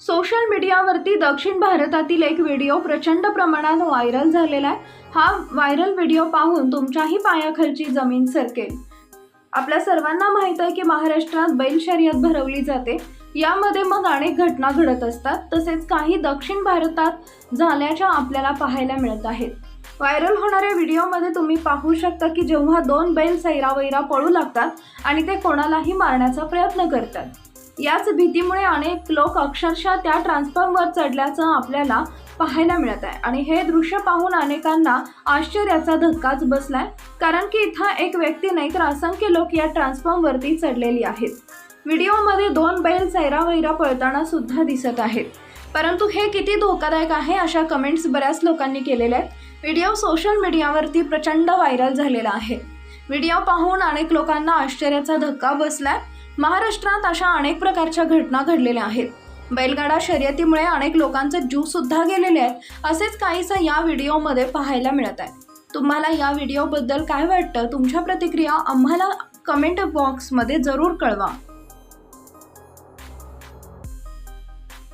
Social मीडियावरती दक्षिण भारतातील एक व्हिडिओ प्रचंड प्रमाणात व्हायरल झालेला आहे. हा व्हायरल व्हिडिओ पाहून तुमच्याही पायाखालची जमीन सरकेल. आपल्या सर्वांना माहीत आहे की महाराष्ट्रात बैल शर्यत भरवली जाते. यामध्ये मग अनेक घटना घडत असतात. तसेच काही दक्षिण भारतात झाल्याच्या आपल्याला पाहायला मिळत आहेत. व्हायरल होणाऱ्या व्हिडिओमध्ये तुम्ही पाहू शकता की जेव्हा दोन बैल सैरावैरा पळू लागतात आणि ते कोणालाही मारण्याचा प्रयत्न करतात. याच भीतीमुळे अनेक लोक अक्षरशः त्या ट्रान्सफॉर्मवर चढल्याचं आपल्याला पाहायला मिळत आहे. आणि हे दृश्य पाहून अनेकांना आश्चर्याचा धक्काच बसलाय. कारण की इथं एक व्यक्ती नाही तर असंख्य लोक या ट्रान्सफॉर्मवरती चढलेली आहेत. व्हिडिओमध्ये दोन बैल सैरावैरा पळताना सुद्धा दिसत आहेत. परंतु हे किती धोकादायक आहे अशा कमेंट्स बऱ्याच लोकांनी केलेल्या आहेत. व्हिडिओ सोशल मीडियावरती प्रचंड व्हायरल झालेला आहे. व्हिडिओ पाहून अनेक लोकांना आश्चर्याचा धक्का बसलाय. महाराष्ट्रात अशा अनेक प्रकारच्या घटना घडलेल्या आहेत. बैलगाडा शर्यतीमुळे अनेक लोकांचे जीव सुद्धा गेलेले आहेत असेच काहीसं या व्हिडिओमध्ये पाहायला मिळत आहे. तुम्हाला या व्हिडिओबद्दल काय वाटतं? तुमच्या प्रतिक्रिया आम्हाला कमेंट बॉक्समध्ये जरूर कळवा.